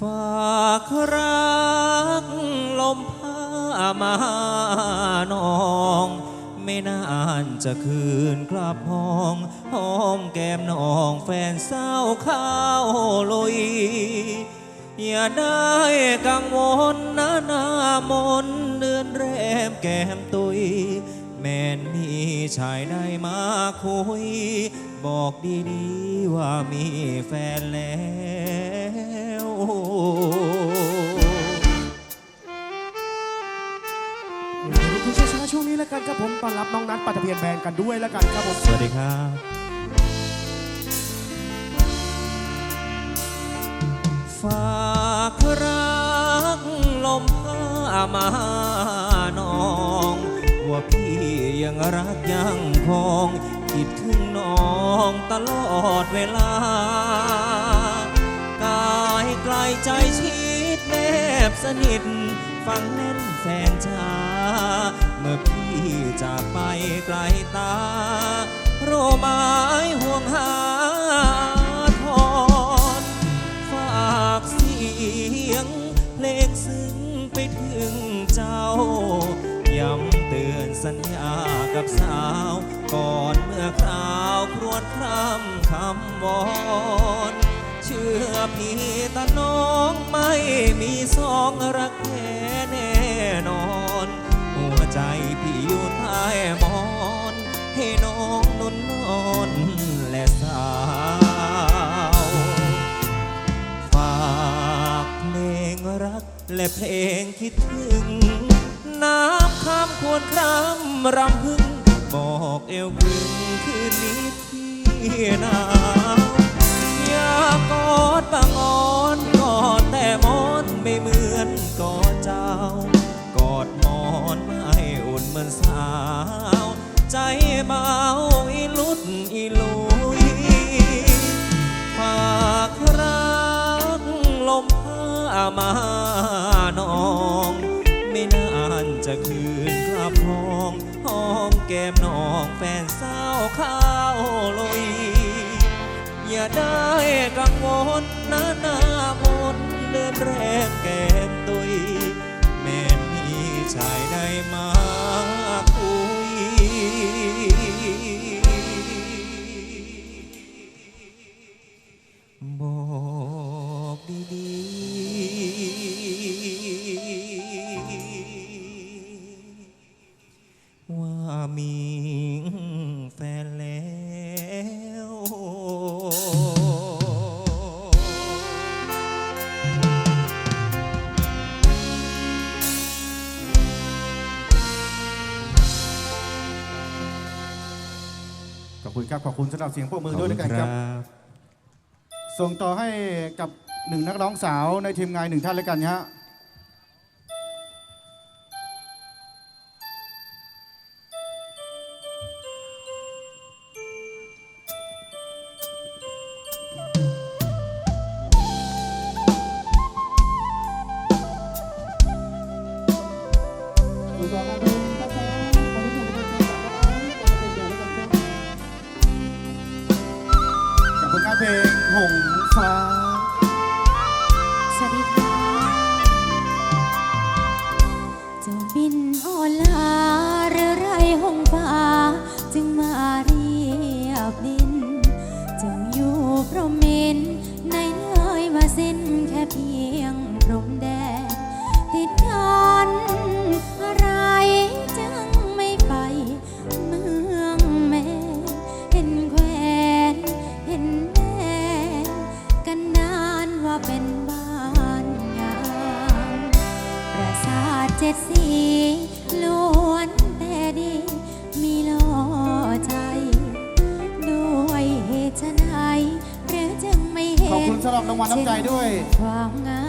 ฝากรักลมผ้ามานอง ไม่นานจะคืนกลับห้องหอมแก้มน้องแฟนเศร้าข้าวลุย อย่าได้กังวลนะหน้ามนเดือนแรมแก้มตุย แม่นมีชายใดมาคุย บอกดีๆว่ามีแฟนแล้ว แล้วกันครับผมต้อนรับน้องนัทปัตเพียนแบนกันด้วยแล้วกันครับผมสวัสดีครับฝากรักลมผ้ามานองว่าพี่ยังรักยังคงคิดถึงน้องตลอดเวลา กายไกลใจชิดแนบสนิท ฟังแน่นแฟนจ้าเมื่อพี่ จากไปไกลตา โรไม้ห่วงหาทอนฝากเสียงเพลงซึ้งไปถึงเจ้า ย้ำเตือนสัญญากับสาว ก่อนเมื่อคราวครวญครำคำวอนเชื่อพี่ตาน้องไม่มีสองรักแท้แน่นอน มอนให้น้องนุ่นนอนและสาวฝากเพลงรักและเพลงคิดถึง น้ำข้ามควรครำรำพึงบอกเอวพึงคืนนี้พี่นาวอยากกอดบางอ่อนกอดแต่มอนไม่เหมือนกอดเจ้ากอดมอน มือนสาว ใจเบาอีลุดอีลุยฝากรักลมผ้ามานอง ไม่นานจะคืนกลับห้องห้อมแก้มน้องแฟนสาวข้าวลอยอย่าได้กังวลนะหน้ามนเดินแรกแก้มตุยแม่นมีชายใดมา ย ขอบคุณครับขอบคุณสำหรับเสียงพวกมือขอบด้วยคุด้ณวยกันคครัรับบส่งต่อให้กับหนึ่งนักร้องสาวในทีมงานหนึ่งท่านแล้วกันฮะ สำหรับรางวัลน้ำใจด้วย ความงาม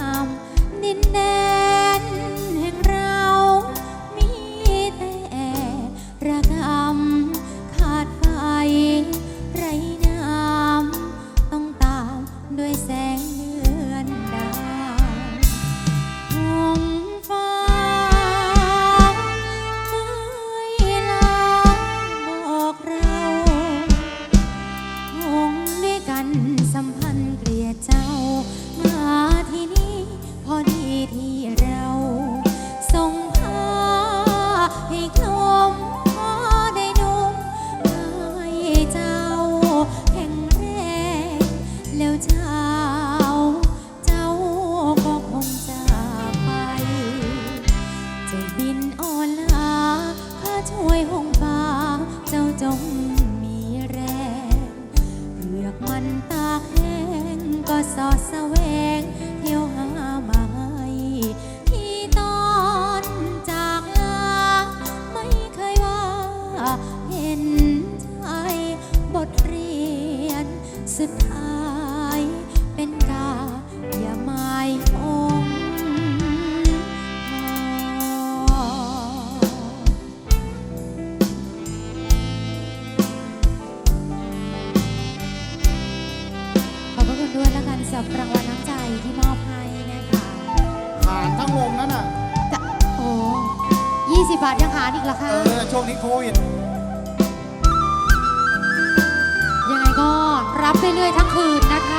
เรื่อย ๆ ทั้งคืนนะคะ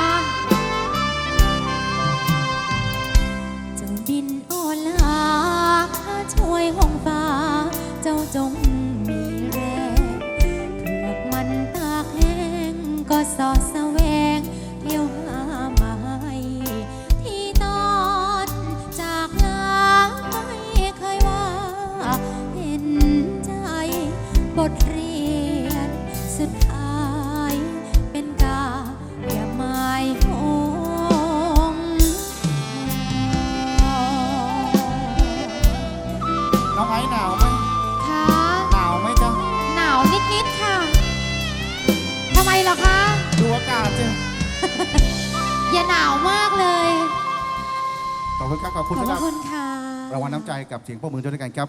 อบคุณครับขอบขคุณอบสำพหรัระบคุณค่ะ รางวัลน้ำใจกับเสียงพวกมือด้วยกันครับ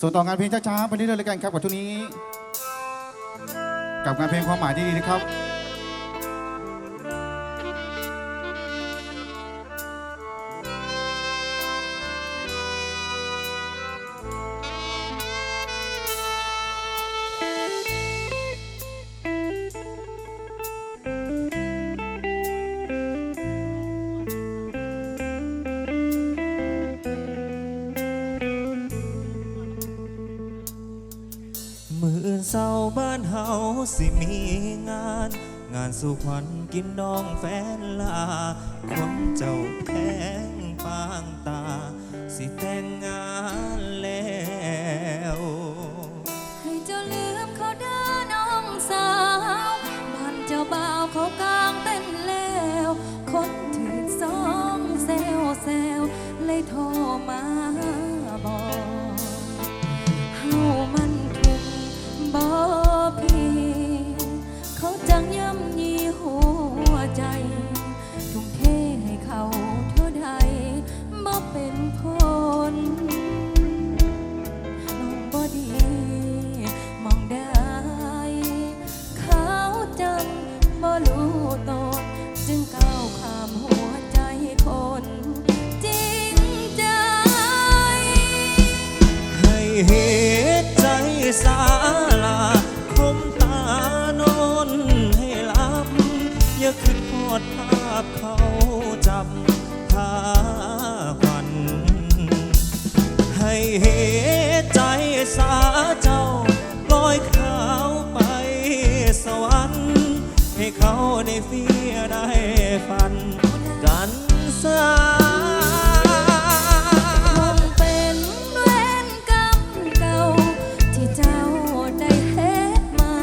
ส่วนต่องานเพลงช้าๆไปเรื่อยๆเลยกันครับกับช่วงนี้ กับงานเพลงความหมายที่ดีนะครับ สู่ขวัญกินน้องแฟนลาคนเจ้าแพงปางตา สิแต่งงานแล้วให้เจ้าลืมเขาเด้อน้องสาวบ้านเจ้าบ่าวเขากางเต้นแล้ว คนถือสองเซลเซลเลยโทรมา สวรรค์ ให้เขาได้เฟียได้ฝัน กันสาคงเป็นเวรกรรมเก่าที่เจ้าได้เฮ็ดมา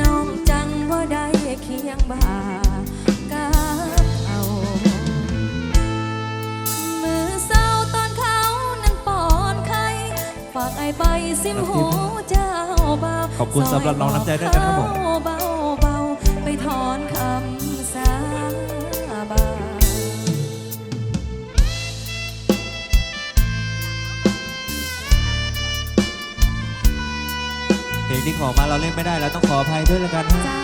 น้องจังว่าได้เคียงบ่ากับเขามือเศร้าตอนเขานั้นปอนไข่ฝากไอใบซิมหู ขอบคุณสำหรับน้องน้ำใจด้วยกันครับผมเบาเบาๆไปถอนคำสาบานเพลงที่ขอมาเราเล่นไม่ได้เราต้องขออภัยด้วยแล้วกันนะ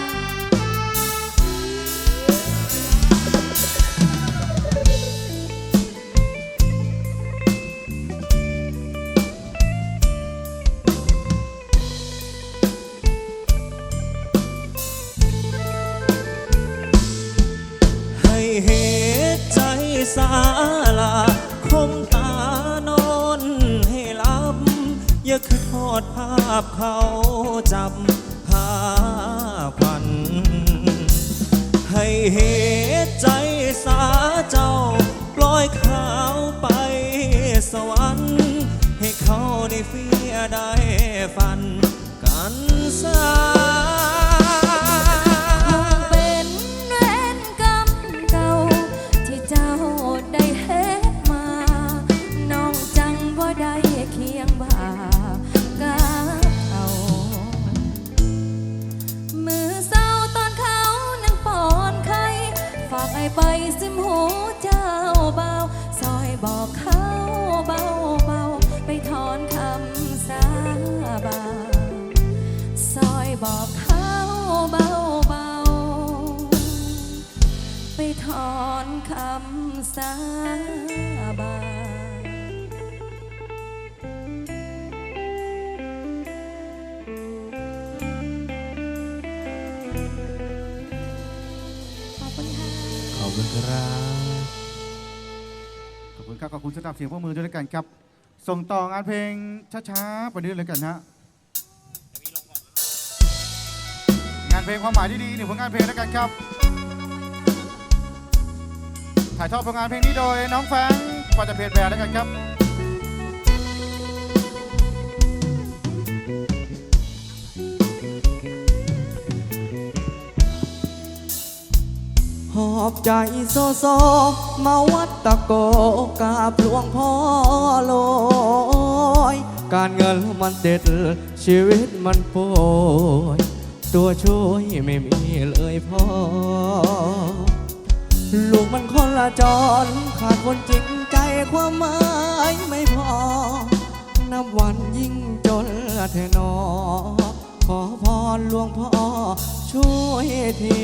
พเขาจับพาควัน ให้เหตุใจสาเจ้าปล่อยขาวไปสวรรค์ายไปซิมหูเจ้าเบาซอยบอกเขาเบาเบาไปถอนคำสาบานซอยบอกเขาเบาเบาไปถอนคำสา ครับขอบคุณสำหรับเสียงพวกมือด้วยแล้วกันครับ ส่งต่องานเพลงช้าๆไปนี้เลยกันฮะงานเพลงความหมายที่ดีหนึ่งผลงานเพลงแล้วกันครับ ถ่ายทอดผลงานเพลงนี้โดยน้องแฟงปัจจเพจแบรแล้วกันครับ หอบใจโซโซ มาวัดตะโกกาบหลวงพ่อลอยการเงินมันเด็ด ชีวิตมันป่วยตัวช่วยไม่มีเลยพ่อ ลูกมันคนละจร ขาดคนจริงใจความหมายไม่พอ นับวันยิ่งจนเทนอ ขอพรหลวงพ่อช่วยที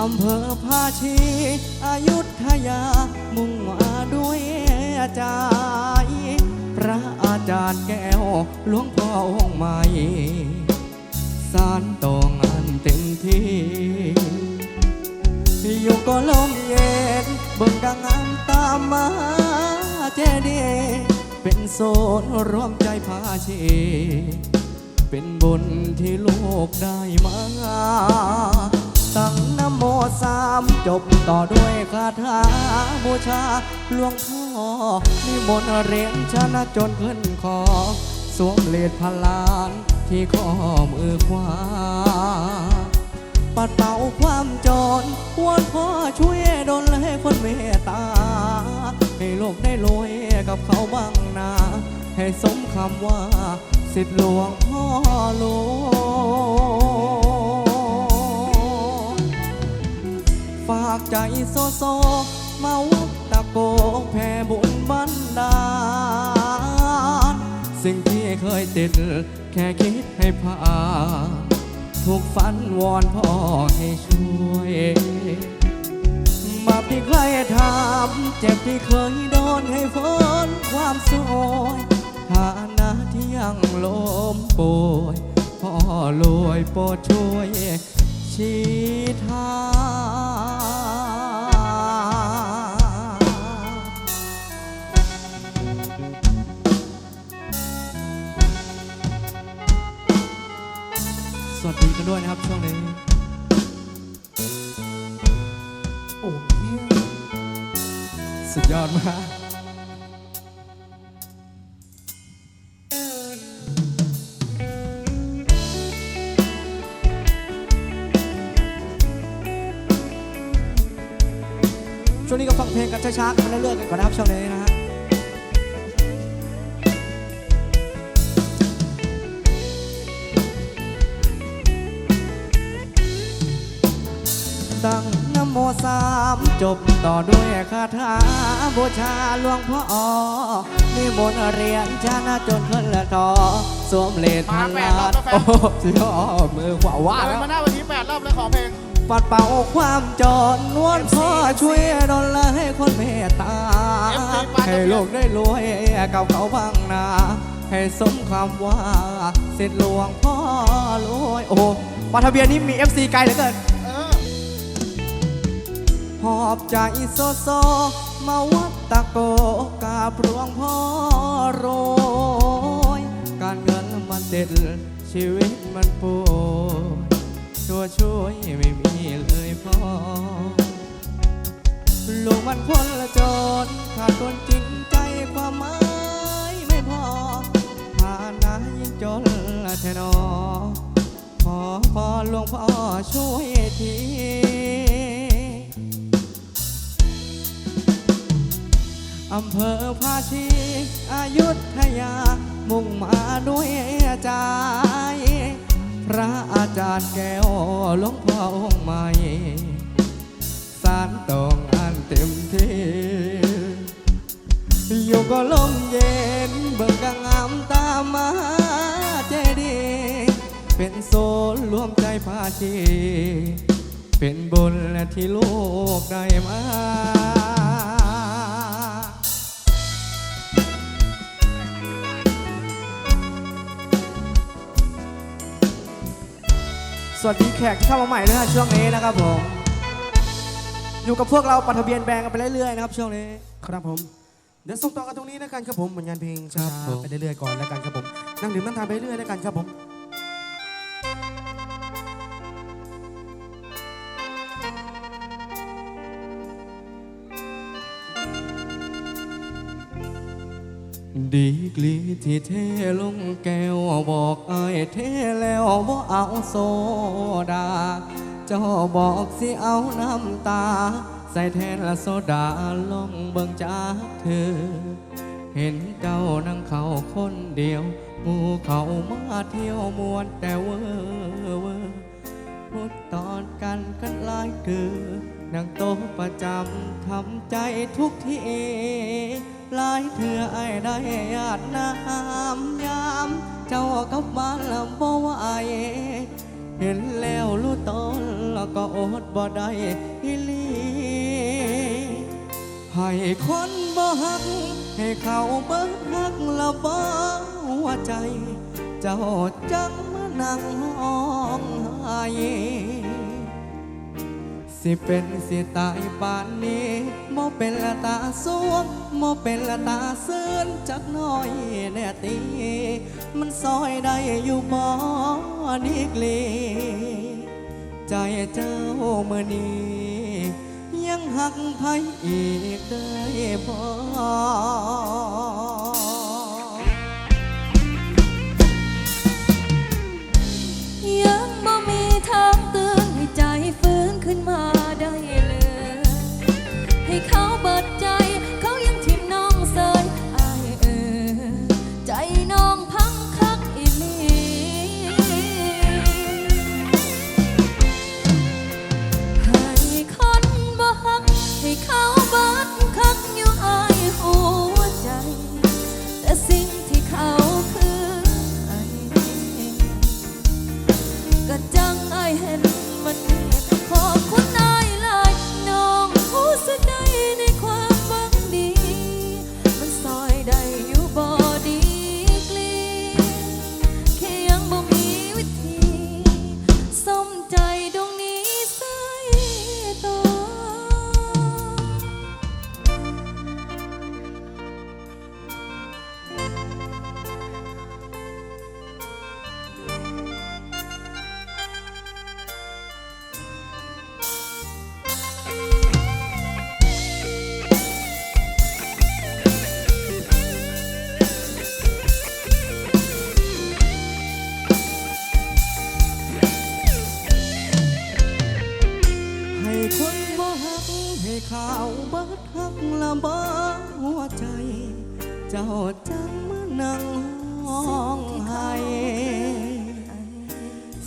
อำเภอภาชีอายุทยา มุ่งมาด้วยใจพระอาจารย์แก้วหลวงพ่อองค์ใหม่สารต่องานเต็มที่อยู่ก็ลมเย็นเบิ่งดังงามตามมาเจดีย์เป็นโซนรวมใจพาชีเป็นบุญที่ลูกได้มาตั้งน โมสามจบต่อด้วยคาถาบูชาหลวงพ่อนิมนต์เรียญชนะจนขึ้นคอ สวมเลดพลานที่ข้อมือขวาปัดเป่าความจนวอนพ่อช่วยดลให้คนเมตตา ให้โลกได้รวยกับเขาบ้างนาให้สมคำว่า สิทธิหลวงพ่อหลว ฝากใจโซโซมาวัดตะโกแผ่บุญบันดาล สิ่งที่เคยติด แค่คิดให้ผ่านถูกฝันวอนพ่อให้ช่วยมาที่ใครถามเจ็บที่เคยโดนให้พ้นความสวยฐานะที่ยังล้มป่วยพ่อรวยโปรดช่วย ชี้ทางสวัสดีกันด้วยนะครับช่วงนี้ โอ้ยสุดยอดมาก เพลงกันช้าๆกันเรื่อยๆกันก่อนนะครับช่วงนี้นะฮะตั้งนะโมสามจบต่อด้วยคาถาบูชาหลวงพ่อนิมนต์เรียนชนะจนขึ้นละทอสวมเลดพันมาแปลาดรอบแล้วแฟนโอ้โหสุดยอดมือขวาว่าเดิแล้นวมาหน้าวันนี้แปดรอบเลยขอเพลง ปัดเป่าความจนนวลพ่อช่วยดลให้คนเมตตา FC ปาดให้โลกได้รวยกับเขาบ้างนาให้สมคำว่าสิทธิหลวงพ่อรวยโอ้โหปาทะเบียนนี้มี FC ไกลเหลือเกินเออหอบใจโซโซ มาวัดตะโกกราบหลวงพ่อโรย การเงินมันเด็ดชีวิตมันป่วย ตัวช่วยไม่มีเลยพอลูกมันคนละจนขาดคนจริงใจความหมายไม่พอฐานะยิ่งจนละแทนอขอพรหลวงพ่อช่วยทีอำเภอภาชีอายุทยา มุ่งมาด้วยใจ พระอาจารย์แก้วหลวงพ่อองค์ใหม่สารตองอันเต็มที่อยู่ก็ลมเย็นเบิ่งก็งามตามาเจดี เป็นโซนรวมใจพาชีเป็นบุญและที่ลูกได้มา สวัสดีแขกที่เข้ามาใหม่ด้วยนะช่วงนี้นะครับผม อยู่กับพวกเราปัทะเบียนแบงกันไปเรื่อยๆนะครับช่วงนี้ครับผม เดี๋ยวส่งต่อกันตรงนี้แล้วกันครับผมเหมือนงานเพลงช้าครับผมๆไปเรื่อยๆก่อนแล้วกันครับผมนั่งดื่มนั่งทานไปเรื่อยๆแล้วกันครับผม ดีกลีที่เทลงแก้วบอกไอ้ยเทแล้วบ่เอาโซดา เจ้าบอกสิเอาน้ำตา ใส่แทนละโซดาลงเบิ่งจากเธอ เห็นเจ้านั่งเขาคนเดียวหมู่เขามาเที่ยวมวนแต่เวอเวอพูดตอนกันกันลายเกือนั่งโต๊ะประจำทำใจทุกที หลายเถื่อไอ้ได้ญาติน้ำยามเจ้ากับบ้านล้วบ่ไหวเห็นแล้วรู้ตนแล้วก็อดบ่ได้อีลีให้คนบ่ฮัก ให้เขาเบิ่ฮักละบ่หัวใจ เจ้าจังมานั่งห้องไห้ สิเป็นสิตายป่านนี้บ่เป็นละตาสวงบ่เป็นละตาเสื่อนจักหน้อยแน่ตี มันซอยได้อยู่บ่นิกลี ใจเจ้าเมื่อนี้ยังหักไผอีกได้บ่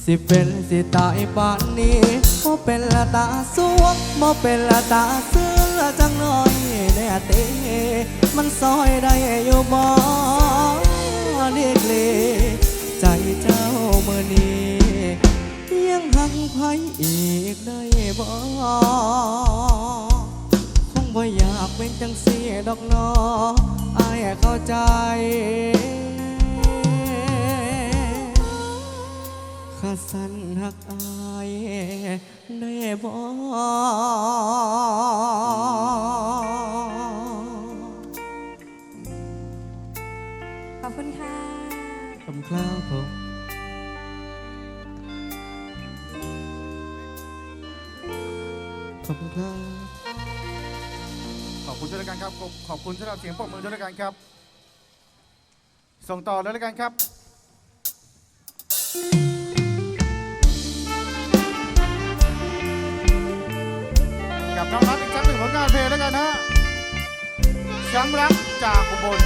สิเป็นสิตายป่านนี้บ่เป็นละตาสวงบ่เป็นละตาเสื้อจังน้อยแน่เตมันซอยได้อยู่บ่เด็กเลใจเจ้าเมื่อนี้ยังหักไผอีกได้บ่คงบ่อยากเป็นจังสีดอกนออายเข้าใจาสันหักอายได้บ่ขอบคุณค่ะคำคล้าวผมขอบคุณครับขอบคุณด้วยกันครับ ขอบคุณสำหรับเสียงปรบมือด้วยกันครับ ส่งต่อเลยแล้วกันครับ กับน้องรักอีกชั้นหนึ่งผลงานเพลงแล้วกันนะช้ำรักจากบน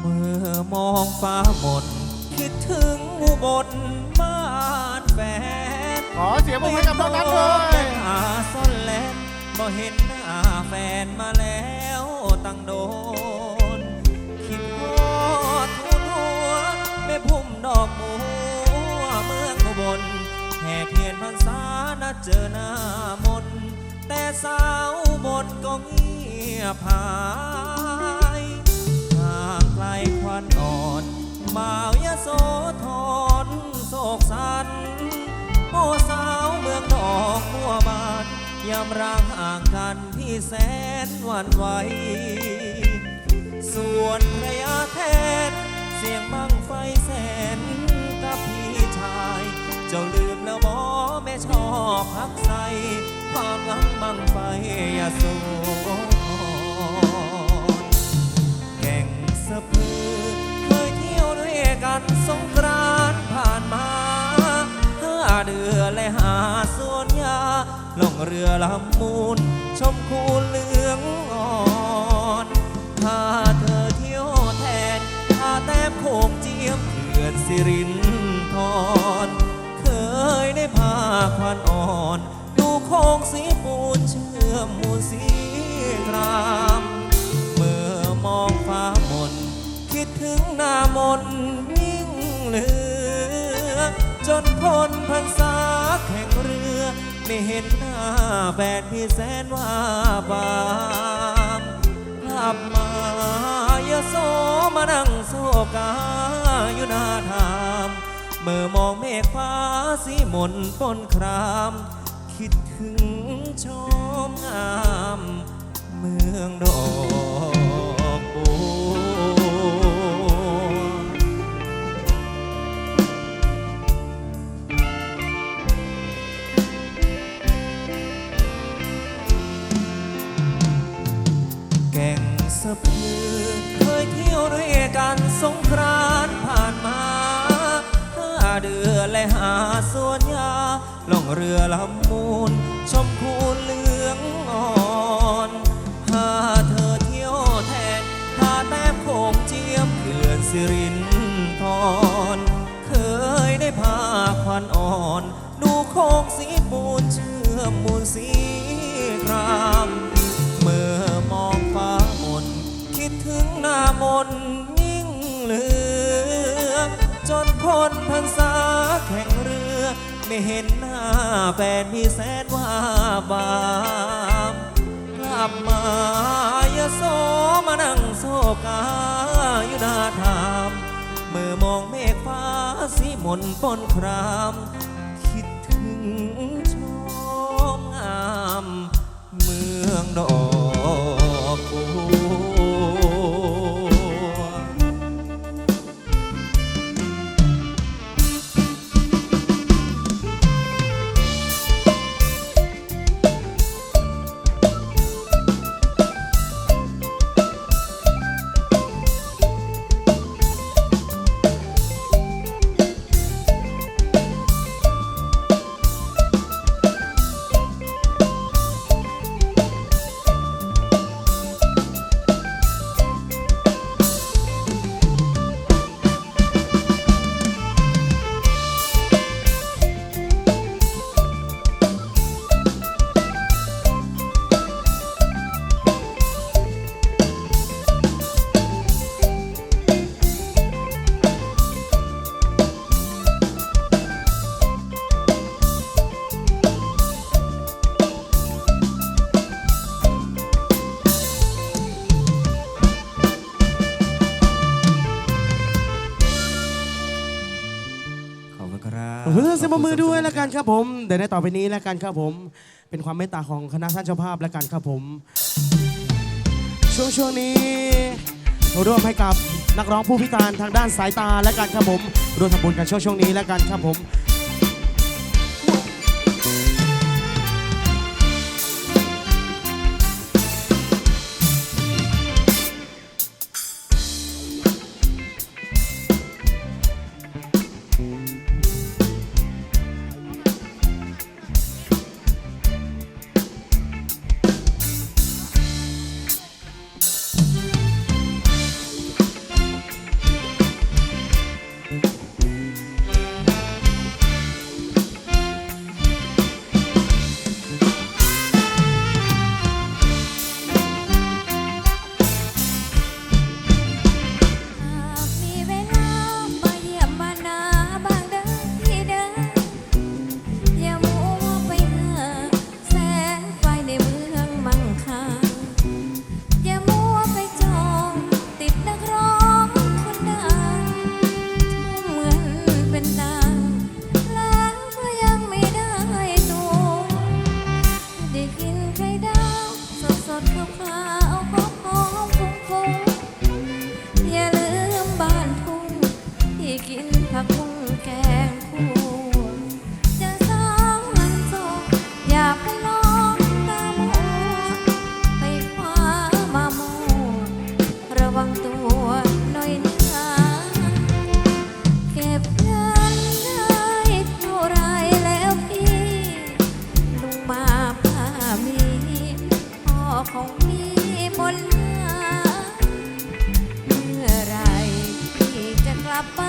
เมื่อมองฟ้ามนคิดถึงอุบนบ้านแฟนขอเสียบุญให้กับน้องรักด้วยหาซ่อนแลนบ่เห็นหน้าแฟนมาแล้วตั้งโดน คิดทอดทุนหัวไม่พุ่มดอกมู เจอหน้ามน แต่สาวบนก็เงียบหายห่างไกลควันอ่อนบ่าวยโสธรโศกสันโอ้สาวเมืองนอกมัวบานยามร่างห่างกันพี่แสนหวันไหวส่วนพระยาแทนเสียงบังไฟแสนกับพี่ชาย เจ้าลืมแล้วบอแม่ชอบพักใสความหลังบังไฟอย่าสูแก่งสะพือเคยเที่ยวด้วยกันสงกรานผ่านมาห้าเดือนและหาสวนยาล่องเรือลำมูล ชมคูเหลืองอ่อนถ้าเธอเที่ยวแทนถ้าแต้มโขงเจียมเขื่อนสิรินทร ยได้พาควันอ่อน ดูโค้งสีปูนเชื่อมมูลสีครามเมื่อมองฟ้ามน คิดถึงหน้ามนยิ่งเหลือ จนพ้นพรรษาแข่งเรือ ไม่เห็นหน้าแฟนพี่แสนว่าบางกลับมาอย่าโซมานั่งโซกาอยู่หน้าทาม เมื่อมองเมฆฟ้าสีมนปนคราม คิดถึงชมงามเมืองดอกบัวแก่งสะพือเคยเที่ยวด้วยกันสงกราน เดือและหาสวนยาล่องเรือลำมูล ชมคูเหลืองอ่อนหาเธอเที่ยวแทนหาแต้มโขงเจียมเขื่อนสิรินทรเคยได้พาควันอ่อน ดูโค้งสีปูนเชื่อมมูลสีครา จนพ้นพรรษาแข่งเรือ ไม่เห็นหน้าแฟนมีแสนว่าบามกลับมาอย่าโซมานั่งโซกาอยู่หน้าทามเมื่อมองเมฆฟ้าสีมนปนคราม คิดถึงชมงาม เมืองดอกบัว บมือด้วยแล้วกันครับผม เดี๋ยวในต่อไปนี้แล้วกันครับผม เป็นความเมตตาของคณะท่านเจ้าภาพแล้วกันครับผม ช่วงช่วงนี้ร่วมให้กับนักร้องผู้พิการทางด้านสายตาและกันครับผมร่วมทำบุญกันช่วงช่วงนี้แล้วกันครับผม capaz.